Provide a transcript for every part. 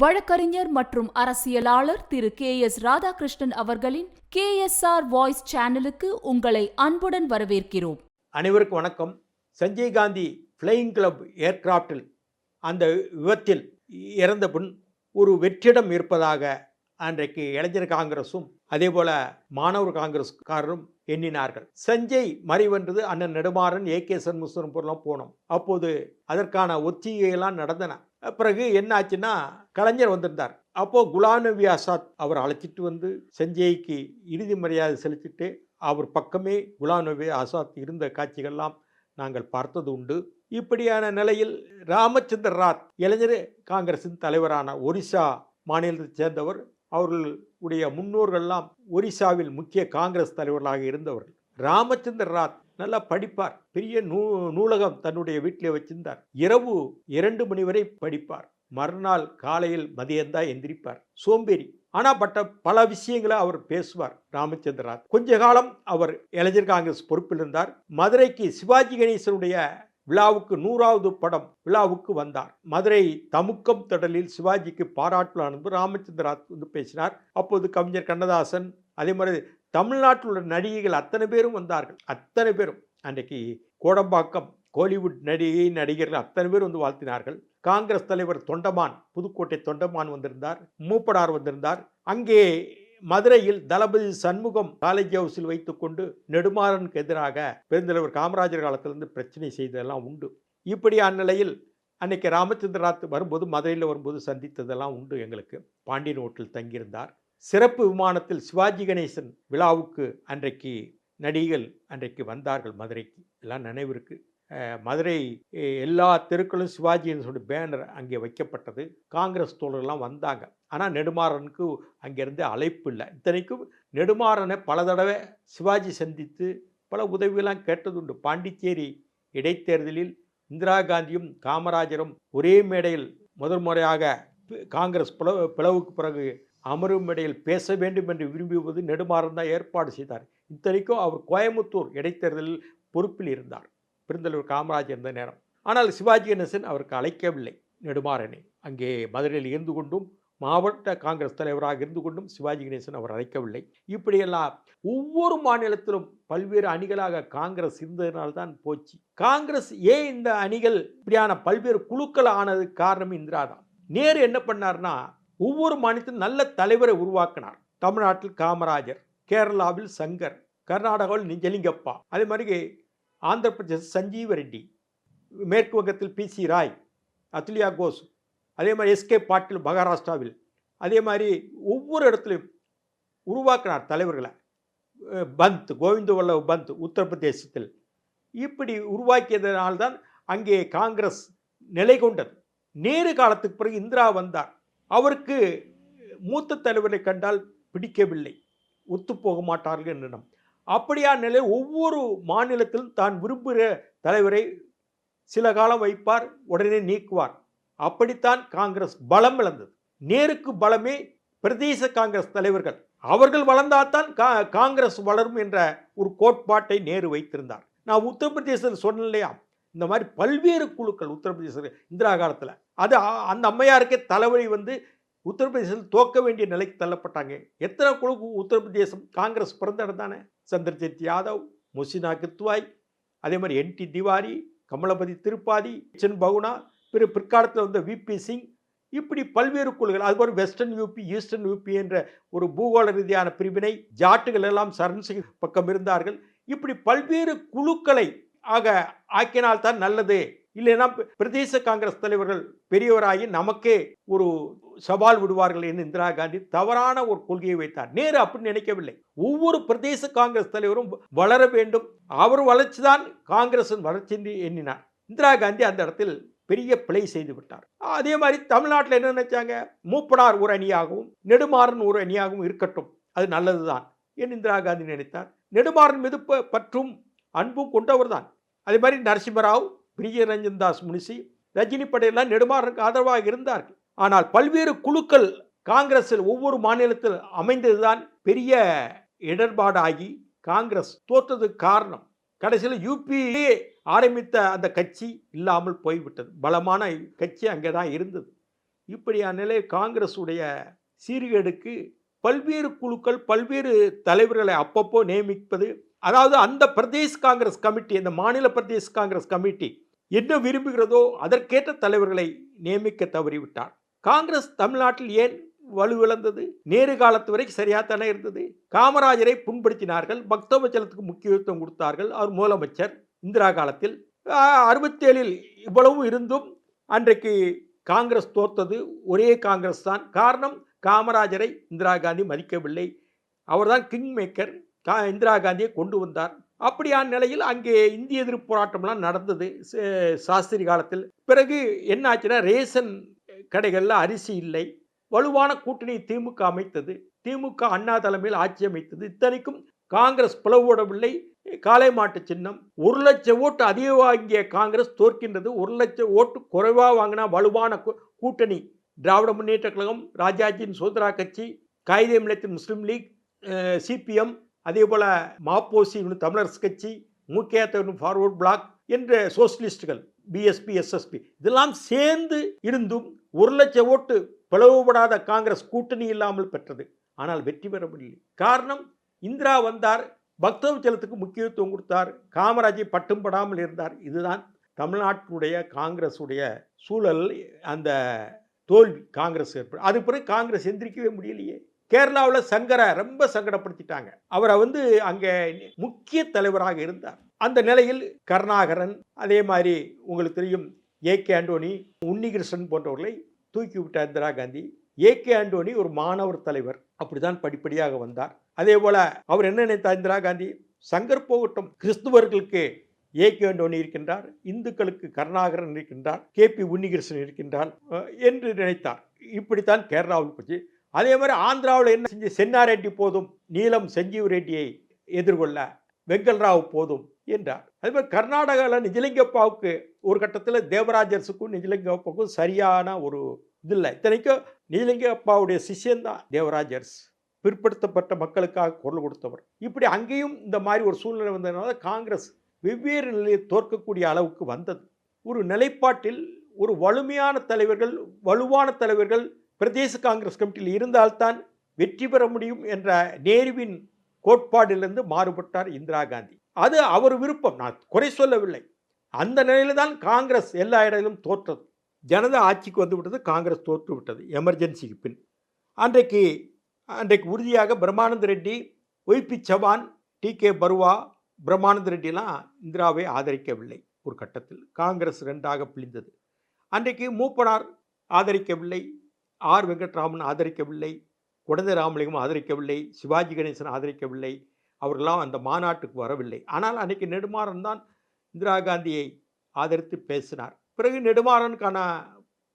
வழக்கறிஞர் மற்றும் அரசியலாளர் திரு கே எஸ் ராதாகிருஷ்ணன் அவர்களின் கே எஸ் ஆர் வாய்ஸ் சேனலுக்கு உங்களை அன்புடன் வரவேற்கிறோம். அனைவருக்கும் வணக்கம். சஞ்சய் காந்தி ஃப்ளையிங் கிளப் ஏர்கிராப்டில் அந்த விபத்தில் இறந்த பின் ஒரு வெற்றிடம் இருப்பதாக அன்றைக்கு இளைஞர் காங்கிரஸும் அதே போல மாணவர் காங்கிரஸ்காரரும் எண்ணினார்கள். சஞ்சய் மறைவென்றது அண்ணன் நெடுமாறன் ஏ. கே. சண்முகம் பொருளாம் போனோம். அப்போது அதற்கான ஒத்திகையெல்லாம் நடந்தன. பிறகு என்ன ஆச்சுன்னா கலைஞர் வந்திருந்தார். அப்போ குலாநபி ஆசாத் அவர் அழைச்சிட்டு வந்து சஞ்சய்க்கு இறுதி மரியாதை செலுத்திட்டு அவர் பக்கமே குலாநபி ஆசாத் இருந்த காட்சிகள்லாம் நாங்கள் பார்த்தது உண்டு. இப்படியான நிலையில் ராமச்சந்திர ராத் இளைஞர் காங்கிரசின் தலைவரான ஒரிசா மாநிலத்தைச் சேர்ந்தவர் அவர்களுடைய முன்னோர்கள்லாம் ஒரிசாவில் முக்கிய காங்கிரஸ் தலைவர்களாக இருந்தவர்கள். ராமச்சந்திர ராத் நல்லா படிப்பார். பெரிய நூ நூலகம் தன்னுடைய வீட்டிலே வச்சிருந்தார். இரவு இரண்டு மணி வரை படிப்பார். மறுநாள் காலையில் மதியம்தான் எந்திரிப்பார். சோம்பேறி. ஆனால் பட்ட பல விஷயங்களை அவர் பேசுவார் ராமச்சந்திர ராத். கொஞ்ச காலம் அவர் இளைஞர் காங்கிரஸ் பொறுப்பில் இருந்தார். மதுரைக்கு சிவாஜி கணேசனுடைய விழாவுக்கு நூறாவது படம் விழாவுக்கு வந்தார். மதுரை தமுக்கம் திடலில் சிவாஜிக்கு பாராட்டுல அனுப்பு ராமச்சந்திரா வந்து பேசினார். அப்போது கவிஞர் கண்ணதாசன் அதே மாதிரி தமிழ்நாட்டில் உள்ள நடிகைகள் அத்தனை பேரும் வந்தார்கள். அத்தனை பேரும். அன்றைக்கு கோடம்பாக்கம் கோலிவுட் நடிகை நடிகர்கள் அத்தனை பேர் வந்து வாழ்த்தினார்கள். காங்கிரஸ் தலைவர் தொண்டமான் புதுக்கோட்டை தொண்டமான் வந்திருந்தார். மூப்பனார் வந்திருந்தார். அங்கே மதுரையில் தளபதி சண்முகம் காலேஜ் ஹவுஸில் வைத்துக்கொண்டு நெடுமாறனுக்கு எதிராக பெருந்தலைவர் காமராஜர் காலத்திலிருந்து பிரச்சனை செய்ததெல்லாம் உண்டு. இப்படியான நிலையில் அன்னைக்கு ராமச்சந்திரநாத் வரும்போது மதுரையில் வரும்போது சந்தித்ததெல்லாம் உண்டு எங்களுக்கு. பாண்டியன் ஹோட்டல் தங்கியிருந்தார். சிறப்பு விமானத்தில் சிவாஜி கணேசன் விழாவுக்கு அன்றைக்கு நடிகைகள் அன்றைக்கு வந்தார்கள் மதுரைக்கு. எல்லாம் நினைவிருக்கு. மதுரை எல்லா தெருக்களும் சிவாஜி சொல்லி பேனர் அங்கே வைக்கப்பட்டது. காங்கிரஸ் தோழர்கள்லாம் வந்தாங்க. ஆனால் நெடுமாறனுக்கு அங்கேருந்து அழைப்பு இல்லை. இத்தனைக்கும் நெடுமாறனை பல தடவை சிவாஜி சந்தித்து பல உதவியெல்லாம் கேட்டதுண்டு. பாண்டிச்சேரி இடைத்தேர்தலில் இந்திரா காந்தியும் காமராஜரும் ஒரே மேடையில் முதல் முறையாக காங்கிரஸ் பிளவு பிளவுக்கு பிறகு அமரும் மேடையில் பேச வேண்டும் என்று விரும்புவது நெடுமாறன் தான் ஏற்பாடு செய்தார். இத்தனைக்கும் அவர் கோயமுத்தூர் இடைத்தேர்தலில் பொறுப்பில் இருந்தார். பெருந்தலைவர் காமராஜர் இருந்த நேரம். ஆனால் சிவாஜி கணேசன் அவருக்கு அழைக்கவில்லை. நெடுமாறனை. அங்கே மதுரையில் இருந்து கொண்டும் மாவட்ட காங்கிரஸ் தலைவராக இருந்து கொண்டும் சிவாஜி கணேசன் அவர் அழைக்கவில்லை. இப்படியெல்லாம் ஒவ்வொரு மாநிலத்திலும் பல்வேறு அணிகளாக காங்கிரஸ் இருந்ததினால்தான் போச்சு. காங்கிரஸ் ஏன் இந்த அணிகள் இப்படியான பல்வேறு குழுக்கள் ஆனதுக்கு காரணம் இந்திரா தான். நேரு என்ன பண்ணார்னா ஒவ்வொரு மாநிலத்திலும் நல்ல தலைவரை உருவாக்கினார். தமிழ்நாட்டில் காமராஜர் கேரளாவில் சங்கர் கர்நாடகாவில் நிஜலிங்கப்பா அதே மாதிரி ஆந்திர பிரதேச சஞ்சீவ ரெட்டி மேற்கு வங்கத்தில் பி சி ராய் அத்துலியா கோஸ் அதே மாதிரி எஸ்கே பாட்டில் மகாராஷ்டிராவில் அதே மாதிரி ஒவ்வொரு இடத்துலையும் உருவாக்கினார் தலைவர்களை. பந்த் கோவிந்த வல்லவ் பந்த் உத்தரப்பிரதேசத்தில். இப்படி உருவாக்கியதனால்தான் அங்கே காங்கிரஸ் நிலை கொண்டது. நேரு காலத்துக்கு பிறகு இந்திரா வந்தார். அவருக்கு மூத்த தலைவரை கண்டால் பிடிக்கவில்லை. ஒத்துப்போக மாட்டார்கள் என்னிடம். அப்படியான நிலை ஒவ்வொரு மாநிலத்திலும் தான் விரும்புகிற தலைவரை சில காலம் வைப்பார் உடனே நீக்குவார். அப்படித்தான் காங்கிரஸ் பலம் இழந்தது. நேருக்கு பலமே பிரதேச காங்கிரஸ் தலைவர்கள். அவர்கள் வளர்ந்தால்தான் கா காங்கிரஸ் வளரும் என்ற ஒரு கோட்பாட்டை நேரு வைத்திருந்தார். நான் உத்தரப்பிரதேசத்தில் சொன்னேன் இல்லையா? இந்த மாதிரி பல்வேறு குழுக்கள் உத்தரப்பிரதேச இந்திரா காலத்தில். அது அந்த அம்மையாருக்கே தலைவலி வந்து உத்தரப்பிரதேசத்தில் தோக்க வேண்டிய நிலைக்கு தள்ளப்பட்டாங்க. எத்தனை குழு உத்தரப்பிரதேசம் காங்கிரஸ் பிறந்த இடம் தானே? சந்திரஜித் யாதவ் முசினா கித்வாய் அதே மாதிரி என்டி திவாரி கமலபதி திருப்பாதி கிச்சன் பகுனா பிற பிற்காலத்தில் வந்த விபி சிங் இப்படி பல்வேறு குழுக்கள் அதுபோல் வெஸ்டர்ன் யூபி ஈஸ்டர்ன் யூபி என்ற ஒரு பூகோள ரீதியான பிரிவினை ஜாட்டுகள் எல்லாம் சரண் சிங் பக்கம் இருந்தார்கள். இப்படி பல்வேறு குழுக்களை ஆக ஆக்கினால்தான் நல்லது. இல்லைன்னா பிரதேச காங்கிரஸ் தலைவர்கள் பெரியவராகி நமக்கே ஒரு சவால் விடுவார்கள் என்று இந்திரா காந்தி தவறான ஒரு கொள்கையை வைத்தார். நேரு அப்படி நினைக்கவில்லை. ஒவ்வொரு பிரதேச காங்கிரஸ் தலைவரும் வளர வேண்டும். அவர் வளர்ச்சிதான் காங்கிரசின் வளர்ச்சி என்று எண்ணினார். இந்திரா காந்தி அந்த இடத்தில் பெரிய பிழை செய்து விட்டார். அதே மாதிரி தமிழ்நாட்டில் என்ன நினைச்சாங்க? மூப்பனார் ஒரு அணியாகவும் நெடுமாறன் ஒரு அணியாகவும் இருக்கட்டும். அது நல்லதுதான் என் இந்திரா காந்தி நினைத்தார். நெடுமாறன் மீது பற்றும் அன்பும் கொண்டவர் தான் அதே மாதிரி நரசிம்மராவ் பிரியரஞ்சன் தாஸ் முனிசி ரஜினி படையெல்லாம் நெடுமாறனுக்கு ஆதரவாக இருந்தார்கள். ஆனால் பல்வேறு குழுக்கள் காங்கிரஸில் ஒவ்வொரு மாநிலத்தில் அமைந்ததுதான் பெரிய இடர்பாடாகி காங்கிரஸ் தோற்றதுக்கு காரணம். கடைசியில் யூபியிலே ஆரம்பித்த அந்த கட்சி இல்லாமல் போய்விட்டது. பலமான கட்சி அங்கே தான் இருந்தது. இப்படியான நிலை காங்கிரஸுடைய சீர்கேடுக்கு பல்வேறு குழுக்கள் பல்வேறு தலைவர்களை அப்பப்போ நியமிப்பது அதாவது அந்த பிரதேஷ் காங்கிரஸ் கமிட்டி அந்த மாநில பிரதேஷ் காங்கிரஸ் கமிட்டி என்ன விரும்புகிறதோ அதற்கேற்ற தலைவர்களை நியமிக்க தவறிவிட்டார். காங்கிரஸ் தமிழ்நாட்டில் ஏன் வலுவிழந்தது? நேரு காலத்து வரைக்கும் சரியாத்தானே இருந்தது? காமராஜரை புண்படுத்தினார்கள். பக்தவச்சலத்துக்கு முக்கியத்துவம் கொடுத்தார்கள். அவர் முதலமைச்சர். இந்திரா காலத்தில் அறுபத்தேழில் இவ்வளவும் இருந்தும் அன்றைக்கு காங்கிரஸ் தோத்தது ஒரே காங்கிரஸ் தான். காரணம் காமராஜரை இந்திரா காந்தி மதிக்கவில்லை. அவர்தான் கிங் மேக்கர் கா இந்திரா காந்தியை கொண்டு வந்தார். அப்படியான நிலையில் அங்கே இந்திய எதிர்ப்பு போராட்டம்லாம் நடந்தது. சே- சாஸ்திரி காலத்தில். பிறகு என்ன ஆச்சுன்னா ரேஷன் கடைகளில் அரிசி இல்லை. வலுவான கூட்டணி திமுக அமைத்தது. திமுக அண்ணா தலைமையில் ஆட்சி அமைத்தது. இத்தனைக்கும் காங்கிரஸ் பிளவுபடவில்லை. காலை மாட்டு சின்னம். ஒரு லட்சம் ஓட்டு அதிக வாங்கிய காங்கிரஸ் தோற்கின்றது. ஒரு லட்சம் ஓட்டு குறைவாக வாங்கினா வலுவான கூ- கூட்டணி. திராவிட முன்னேற்ற கழகம் ராஜாஜியின் சுதந்திரா கட்சி காயிதே மில்லத்தின் முஸ்லீம் லீக் சிபிஎம் அதே போல் மாப்போசி இன்னும் தமிழரசு கட்சி முக்கியத்துவம் ஃபார்வர்ட் பிளாக் என்ற சோசியலிஸ்டுகள் பிஎஸ்பி எஸ்எஸ்பி இதெல்லாம் சேர்ந்து இருந்தும் ஒரு லட்சம் ஓட்டு பிளவுபடாத காங்கிரஸ் கூட்டணி இல்லாமல் பெற்றது. ஆனால் வெற்றி பெறவில்லை. காரணம் இந்திரா வந்தார் பக்தவச்சலத்துக்கு முக்கியத்துவம் கொடுத்தார் காமராஜை பட்டும் படாமல் இருந்தார். இதுதான் தமிழ்நாட்டினுடைய காங்கிரஸுடைய சூழல் அந்த தோல்வி காங்கிரஸ் ஏற்படும் அது பிறகு காங்கிரஸ் எந்திரிக்கவே முடியலையே. கேரளாவில் சங்கரை ரொம்ப சங்கடப்படுத்திட்டாங்க. அவரை வந்து அங்கே முக்கிய தலைவராக இருந்தார். அந்த நிலையில் கருணாகரன் அதே மாதிரி உங்களுக்கு தெரியும் ஏ கே ஆண்டோனி உன்னிகிருஷ்ணன் போன்றவர்களை தூக்கி விட்டார் இந்திரா காந்தி. ஏ கே ஆண்டோனி ஒரு மாணவர் தலைவர் அப்படிதான் படிப்படியாக வந்தார். அதே போல் அவர் என்ன நினைத்தார் இந்திரா காந்தி? சங்கர் போகட்டும் கிறிஸ்துவர்களுக்கு ஏ கே ஆண்டோனி இருக்கின்றார் இந்துக்களுக்கு கருணாகரன் இருக்கின்றார் கே பி உன்னிகிருஷ்ணன் இருக்கின்றார் என்று நினைத்தார். இப்படித்தான் கேரளாவில் பற்றி அதே மாதிரி ஆந்திராவில் என்ன செஞ்சு சென்னாரெட்டி போதும் நீலம் சஞ்சீவ் ரெட்டியை எதிர்கொள்ள வெங்கல்ராவ் போதும் என்றார். அதே மாதிரி கர்நாடகாவில் நிஜலிங்கப்பாவுக்கு ஒரு கட்டத்தில் தேவராஜர்ஸுக்கும் நிஜலிங்கப்பாவுக்கும் சரியான ஒரு இது இல்லை இத்தனைக்கும் நிஜலிங்கப்பாவுடைய சிஷியன்தான் தேவராஜர்ஸ் பிற்படுத்தப்பட்ட மக்களுக்காக குரல் கொடுத்தவர். இப்படி அங்கேயும் இந்த மாதிரி ஒரு சூழ்நிலை வந்ததுனால காங்கிரஸ் வெவ்வேறு நிலையை தோற்கக்கூடிய அளவுக்கு வந்தது. ஒரு நிலைப்பாட்டில் ஒரு வலிமையான தலைவர்கள் வலுவான தலைவர்கள் பிரதேச காங்கிரஸ் கமிட்டியில் இருந்தால்தான் வெற்றி பெற முடியும் என்ற நேருவின் கோட்பாடிலிருந்து மாறுபட்டார் இந்திரா காந்தி. அது அவர் விருப்பம். நான் குறை சொல்லவில்லை. அந்த நிலையில தான் காங்கிரஸ் எல்லா இடங்களிலும் தோற்றது. ஜனதா ஆட்சிக்கு வந்து விட்டது காங்கிரஸ் தோற்று விட்டது எமர்ஜென்சிக்கு பின். அன்றைக்கு அன்றைக்கு உறுதியாக Brahmananda Reddy Y B Chavan D K Barooah Brahmananda ரெட்டிலாம் இந்திராவை ஆதரிக்கவில்லை ஒரு கட்டத்தில். காங்கிரஸ் ரெண்டாக பிழிந்தது. அன்றைக்கு மூப்பனார் ஆதரிக்கவில்லை. ஆர் வெங்கட்ராமன் ஆதரிக்கவில்லை குடந்தை ராமலிங்கம் ஆதரிக்கவில்லை சிவாஜி கணேசன் ஆதரிக்கவில்லை அவர்களெல்லாம் அந்த மாநாட்டுக்கு வரவில்லை. ஆனால் அன்றைக்கு நெடுமாறன் தான் இந்திரா காந்தியை ஆதரித்து பேசினார். பிறகு நெடுமாறனுக்கான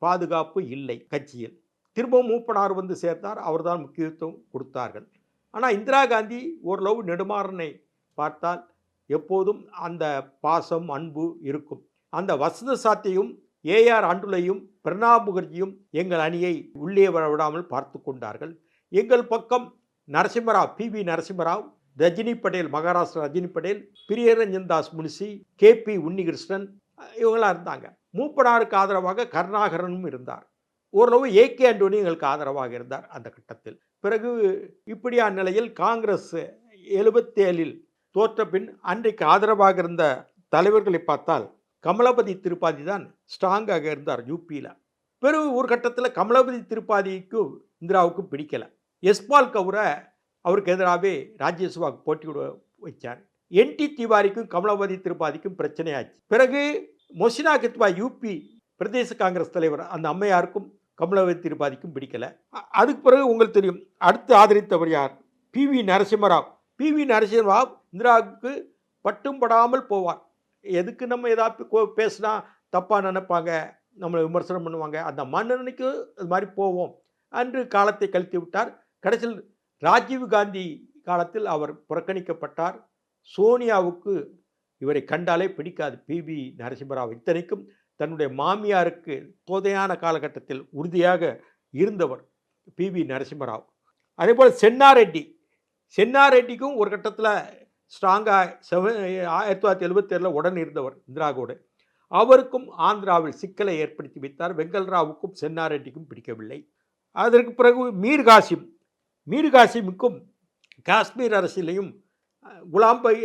பாதுகாப்பு இல்லை கட்சியில். திரும்பவும் மூப்பனார் வந்து சேர்ந்தார். அவர்தான் முக்கியத்துவம் கொடுத்தார்கள். ஆனால் இந்திரா காந்தி ஓரளவு நெடுமாறனை பார்த்தால் எப்போதும் அந்த பாசம் அன்பு இருக்கும். அந்த வசந்த சாத்தியும் ஏஆர் ஆண்டுலையும் பிரணாப் முகர்ஜியும் எங்கள் அணியை உள்ளே வர விடாமல் பார்த்து கொண்டார்கள். எங்கள் பக்கம் Narasimha Rao P V Narasimha Rao Rajni Patel Maharashtra Rajni Patel Priyaranjan Das Munshi K P Unnikrishnan இவங்களாம் இருந்தாங்க. மூப்பனாருக்கு ஆதரவாக கருணாகரனும் இருந்தார். ஓரளவு ஏ கே ஆண்டோனி எங்களுக்கு ஆதரவாக இருந்தார் அந்த கட்டத்தில். பிறகு இப்படியான நிலையில் காங்கிரஸ் எழுபத்தேழில் தோற்ற பின் அன்றைக்கு ஆதரவாக இருந்த தலைவர்களை பார்த்தால் கமலபதி திருப்பாதி தான் ஸ்ட்ராங்காக இருந்தார் யூபியில் பிறகு ஒரு கட்டத்தில் கமலபதி திருப்பாதிக்கு இந்திராவுக்கும் பிடிக்கலை. எஸ்பால் கவுரை அவருக்கு எதிராகவே ராஜ்யசபாவுக்கு போட்டி விட வச்சார். என்டி திவாரிக்கும் கமலபதி திருப்பாதிக்கும் பிரச்சனையாச்சு. பிறகு மொசினா கித்வா யூபி பிரதேச காங்கிரஸ் தலைவர் அந்த அம்மையாருக்கும் கமலபதி திருப்பாதிக்கும் பிடிக்கலை. அதுக்கு பிறகு உங்களுக்கு தெரியும் அடுத்து ஆதரித்தவர் யார்? P V Narasimha Rao. P V Narasimha Rao இந்திராவுக்கு பட்டும் படாமல் போவார். எதுக்கு நம்ம ஏதாவது கோ- பேசினா தப்பாக நினைப்பாங்க? நம்மளை விமர்சனம் பண்ணுவாங்க. அந்த மன்னனுக்கு அது மாதிரி போவோம். அன்று காலத்தை கழித்து விட்டார். கடைசியில் ராஜீவ் காந்தி காலத்தில் அவர் புறக்கணிக்கப்பட்டார். சோனியாவுக்கு இவரை கண்டாலே பிடிக்காது. பிபி நரசிம்மராவ் இத்தனைக்கும் தன்னுடைய மாமியாருக்கு போதையான காலகட்டத்தில் உறுதியாக இருந்தவர் பிவி நரசிம்மராவ். அதே போல் சென்னாரெட்டி. சென்னாரெட்டிக்கும் ஒரு கட்டத்தில் ஸ்ட்ராங்காக செவ ஆயிரத்தி தொள்ளாயிரத்தி எழுபத்தேழில் உடன் இருந்தவர் இந்திரா கூட. அவருக்கும் ஆந்திராவில் சிக்கலை ஏற்படுத்தி வைத்தார். வெங்கல்ராவுக்கும் சென்னாரெட்டிக்கும் பிடிக்கவில்லை. அதற்கு பிறகு மீர் காசிம் மீர் காசிமுக்கும் காஷ்மீர் அரசியலையும் குலாம் பை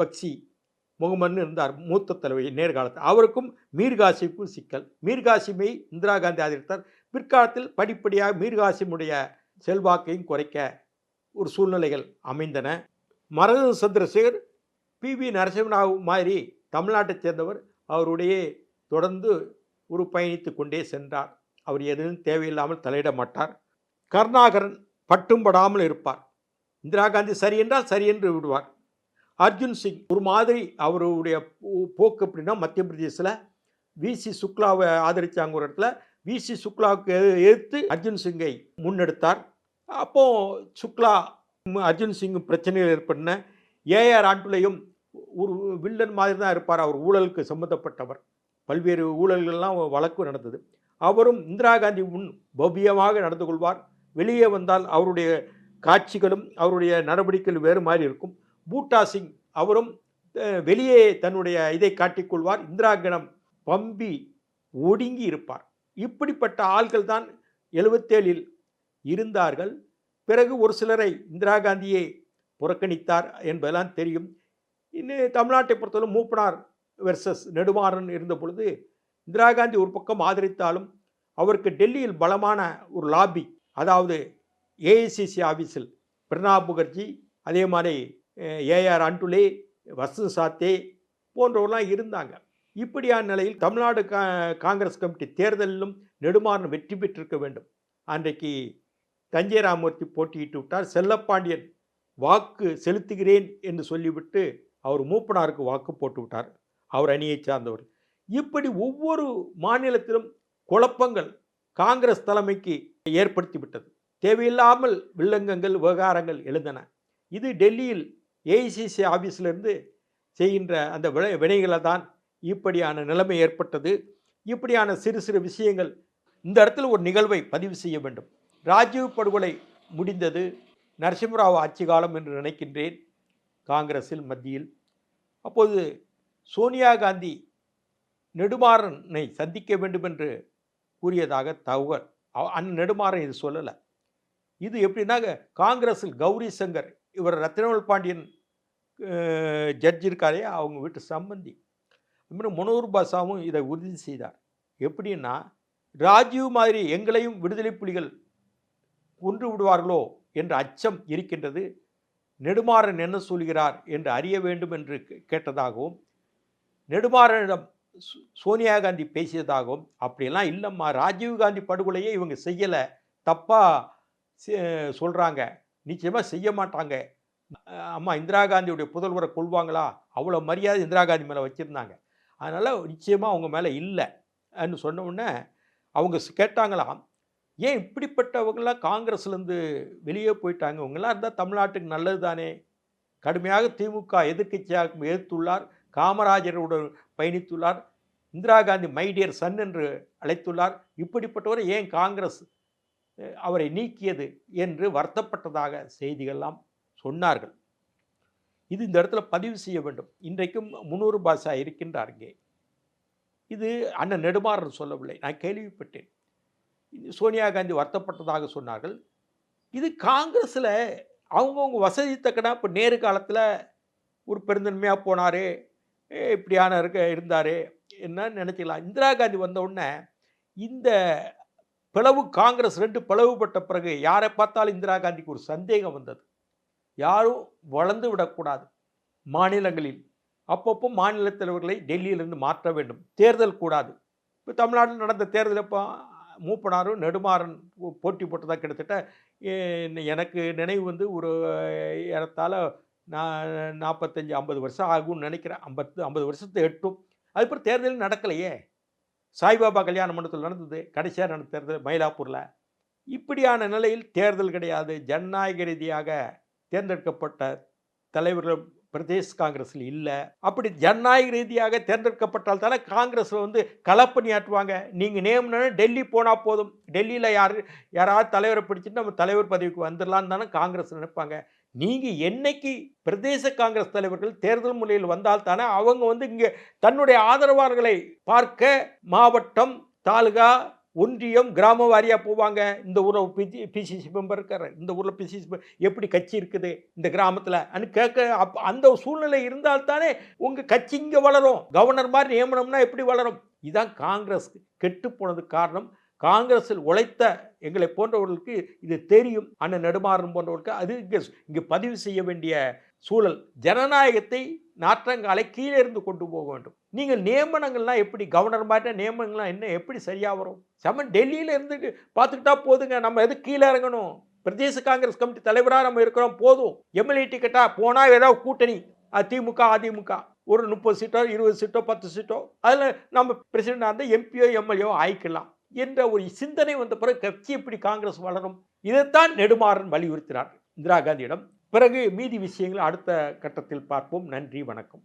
பக்சி முகமது இருந்தார் மூத்த தலைவர் நேர்காலத்தில் அவருக்கும் மீர் காசிமுக்கும் சிக்கல். மீர் காசிமை இந்திரா காந்தி ஆதரித்தார். பிற்காலத்தில் படிப்படியாக மீர் காசிமுடைய செல்வாக்கையும் குறைக்க ஒரு சூழ்நிலைகள் அமைந்தன. மரத சந்திரசேகர் பி. வி. நரசிம்மராவ் மாதிரி தமிழ்நாட்டைச் சேர்ந்தவர். அவருடைய தொடர்ந்து ஒரு பயணித்து கொண்டே சென்றார். அவர் எதுவும் தேவையில்லாமல் தலையிட மாட்டார். கருணாகரன் பட்டும் படாமல் இருப்பார். இந்திரா காந்தி சரி என்றால் சரி என்று விடுவார். அர்ஜுன் சிங் ஒரு மாதிரி அவருடைய போ- போக்கு அப்படின்னா மத்திய பிரதேசில் விசி சுக்லாவை ஆதரித்தாங்க ஒரு இடத்துல விசி சுக்லாவுக்கு எதிர்த்து அர்ஜுன் சிங்கை முன்னெடுத்தார். அப்போது சுக்லா அர்ஜுன் சிங் பிரச்சனைகள் ஏற்படின ஏஆர் ஆண்டுலையும் ஒரு வில்லன் மாதிரி தான் இருப்பார். அவர் ஊழலுக்கு சம்மந்தப்பட்டவர். பல்வேறு ஊழல்கள்லாம் வழக்கு நடந்தது. அவரும் இந்திரா காந்தி முன் பவ்யமாக நடந்து கொள்வார். வெளியே வந்தால் அவருடைய காட்சிகளும் அவருடைய நடவடிக்கைகள் வேறு மாதிரி இருக்கும். பூட்டா சிங் அவரும் வெளியே தன்னுடைய இதை காட்டிக்கொள்வார் இந்திரா கணம் பம்பி ஒடுங்கி இருப்பார். இப்படிப்பட்ட ஆள்கள் தான் எழுபத்தேழில் இருந்தார்கள். பிறகு ஒரு சிலரை இந்திரா காந்தியை புறக்கணித்தார் என்பதெல்லாம் தெரியும். இன்னும் தமிழ்நாட்டை பொறுத்தவரை மூப்பனார் வெர்சஸ் நெடுமாறன் இருந்த பொழுது இந்திரா காந்தி ஒரு பக்கம் ஆதரித்தாலும் அவருக்கு டெல்லியில் பலமான ஒரு லாபி அதாவது ஏஐசிசி ஆஃபீஸில் பிரணாப் முகர்ஜி அதே மாதிரி ஏஆர் அண்டுலே வசு சாத்தே போன்றவர்களாம் இருந்தாங்க. இப்படியான நிலையில் தமிழ்நாடு கா காங்கிரஸ் கமிட்டி தேர்தலிலும் நெடுமாறன் வெற்றி பெற்றிருக்க வேண்டும். அன்றைக்கு தஞ்சை ராமூர்த்தி போட்டியிட்டு விட்டார். செல்லப்பாண்டியன் வாக்கு செலுத்துகிறேன் என்று சொல்லிவிட்டு அவர் மூப்பனாருக்கு வாக்கு போட்டு விட்டார். அவர் அணியை சார்ந்தவர். இப்படி ஒவ்வொரு மாநிலத்திலும் குழப்பங்கள் காங்கிரஸ் தலைமைக்கு ஏற்படுத்தி விட்டது தேவையில்லாமல் வில்லங்கங்கள் விவகாரங்கள் எழுந்தன. இது டெல்லியில் ஏஐசிசி ஆஃபீஸிலிருந்து செய்கின்ற அந்த வினை வினைகளை தான் இப்படியான நிலைமை ஏற்பட்டது. இப்படியான சிறு சிறு விஷயங்கள் இந்த இடத்துல ஒரு நிகழ்வை பதிவு செய்ய வேண்டும். ராஜீவ் படுகொலை முடிந்தது நரசிம்மராவ் ஆட்சி காலம் என்று நினைக்கின்றேன் காங்கிரஸில் மத்தியில். அப்போது சோனியா காந்தி நெடுமாறனை சந்திக்க வேண்டும் என்று கூறியதாக தகவல். அந் நெடுமாறன் இது சொல்லலை. இது எப்படின்னா காங்கிரஸில் கௌரி சங்கர் இவர் ரத்னவல் பாண்டியன் ஜட்ஜ் இருக்காரே அவங்க வீட்டு சம்பந்தி. அப்புறம் மனோர் பாசாவும் இதை உறுதி செய்தார். எப்படின்னா ராஜீவ் மாதிரி எங்களையும் விடுதலை புலிகள் கொன்று விடுவார்களோ என்ற அச்சம் இருக்கின்றது. நெடுமாறன் என்ன சொல்கிறார் என்று அறிய வேண்டும் என்று கே- கேட்டதாகவும் நெடுமாறனிடம் சோ- சோனியா காந்தி பேசியதாகவும் அப்படியெல்லாம் இல்லைம்மா ராஜீவ் காந்தி படுகொலையை இவங்க செய்யலை. தப்பாக சொல்கிறாங்க நிச்சயமாக செய்ய மாட்டாங்க. அம்மா இந்திரா காந்தியுடைய புதல்வரை கொள்வாங்களா அவ்வளோ மரியாதை இந்திரா காந்தி மேலே வச்சுருந்தாங்க. அதனால் நிச்சயமாக அவங்க மேலே இல்லை. சொன்ன உடனே அவங்க கேட்டாங்களாம் ஏன் இப்படிப்பட்டவங்களாம் காங்கிரஸ்லேருந்து வெளியே போயிட்டாங்க? இவங்களாம் இருந்தால் தமிழ்நாட்டுக்கு நல்லது தானே கடுமையாக திமுக எதிர்க்கட்சியாக எதிர்த்துள்ளார் காமராஜருடன் பயணித்துள்ளார். Indira Gandhi my dear son என்று அழைத்துள்ளார். இப்படிப்பட்டவரை ஏன் காங்கிரஸ் அவரை நீக்கியது என்று வருத்தப்பட்டதாக செய்திகள்லாம் சொன்னார்கள். இது இந்த இடத்துல பதிவு செய்ய வேண்டும். இன்றைக்கும் முன்னூறு பாஷா இருக்கின்றார் இங்கே. இது அண்ணன் நெடுமாறன் சொல்லவில்லை. நான் கேள்விப்பட்டேன். சோனியா காந்தி வருத்தப்பட்டதாக சொன்னார்கள். இது காங்கிரஸில் அவங்கவுங்க வசதி தக்கன இப்போ நேரு காலத்தில் ஒரு பெருந்தன்மையாக போனார் இப்படியான இருக்க இருந்தார் என்ன நினச்சிக்கலாம். இந்திரா காந்தி வந்த உடனே இந்த பிளவு காங்கிரஸ் ரெண்டு பிளவுபட்ட பிறகு யாரை பார்த்தாலும் இந்திரா காந்திக்கு ஒரு சந்தேகம் வந்தது. யாரும் வளர்ந்து விடக்கூடாது மாநிலங்களில். அப்பப்போ மாநில தலைவர்களை டெல்லியிலிருந்து மாற்ற வேண்டும். தேர்தல் கூடாது. இப்போ தமிழ்நாட்டில் நடந்த தேர்தல் இப்போ மூப்பனாரும் நெடுமாறன் போ- போட்டி போட்டதாக கிட்டத்தட்ட எனக்கு நினைவு வந்து ஒரு இடத்தால் நான் நாற்பத்தஞ்சு ஐம்பது வருஷம் ஆகும்னு நினைக்கிறேன். ஐம்பத்து ஐம்பது வருஷத்தை எட்டும். அதுக்கப்புறம் தேர்தல் நடக்கலையே. சாய்பாபா கல்யாண மண்டபத்தில் நடந்தது கடைசியாக நடந்த தேர்தல் மயிலாப்பூரில். இப்படியான நிலையில் தேர்தல் கிடையாது. ஜனநாயக ரீதியாக தேர்ந்தெடுக்கப்பட்ட தலைவர்கள் பிரதேஷ் காங்கிரஸில் இல்லை. அப்படி ஜனநாயக ரீதியாக தேர்ந்தெடுக்கப்பட்டால் தானே காங்கிரஸில் வந்து களப்பணியாற்றுவாங்க நீங்கள் நேம்னா டெல்லி போனால் போதும். டெல்லியில் யார் யாராவது தலைவரை பிடிச்சிட்டு நம்ம தலைவர் பதவிக்கு வந்துடலான்னு தானே காங்கிரஸ் நினைப்பாங்க. நீங்கள் என்னைக்கு பிரதேச காங்கிரஸ் தலைவர்கள் தேர்தல் முறையில் வந்தால் தானே அவங்க வந்து இங்கே தன்னுடைய ஆதரவாளர்களை பார்க்க மாவட்டம் தாலுகா ஒன்றியம் கிராம வாரியாக போவாங்க. இந்த ஊரில் பிசி பிசிசி மெம்பர் இருக்காரு. இந்த ஊரில் பிசிசி எப்படி கட்சி இருக்குது இந்த கிராமத்தில் அனு கேட்க அப் அந்த சூழ்நிலை இருந்தால் தானே உங்கள் கட்சி இங்கே வளரும். கவர்னர் மாதிரி நியமனம்னா எப்படி வளரும்? இதுதான் காங்கிரஸ். கெட்டு போனதுக்கு காரணம். காங்கிரஸில் உழைத்த எங்களை போன்றவர்களுக்கு இது தெரியும். அண்ணன் நெடுமாறன் போன்றவர்களுக்கு அது இங்கே இங்கே பதிவு செய்ய வேண்டிய சூழல். ஜனநாயகத்தை நாற்றங்காலை கீழே இருந்து கொண்டு போக வேண்டும். நீங்கள் நியமனங்கள்லாம் எப்படி கவர்னர் மாதிரி நியமனங்கள்லாம் என்ன எப்படி சரியாக வரும்? செம டெல்லியில் இருந்து பார்த்துக்கிட்டா போதுங்க நம்ம எது கீழே இறங்கணும்? பிரதேச காங்கிரஸ் கமிட்டி தலைவராக நம்ம இருக்கிறோம் போதும். எம்எல்ஏ டிக்கெட்டா போனால் ஏதாவது கூட்டணி அதிமுக திமுக அதிமுக. ஒரு முப்பது சீட்டோ இருபது சீட்டோ பத்து சீட்டோ அதில் நம்ம பிரசிடெண்டாக இருந்தால் எம்பியோ எம்எல்ஏ ஆயிக்கலாம். என்ற ஒரு சிந்தனை வந்த பிறகு கட்சி எப்படி காங்கிரஸ் வளரும்? இதைத்தான் நெடுமாறன் வலியுறுத்தினார். இந்திரா காந்தியிடம். பிறகு மீதி விஷயங்களை அடுத்த கட்டத்தில் பார்ப்போம். நன்றி வணக்கம்.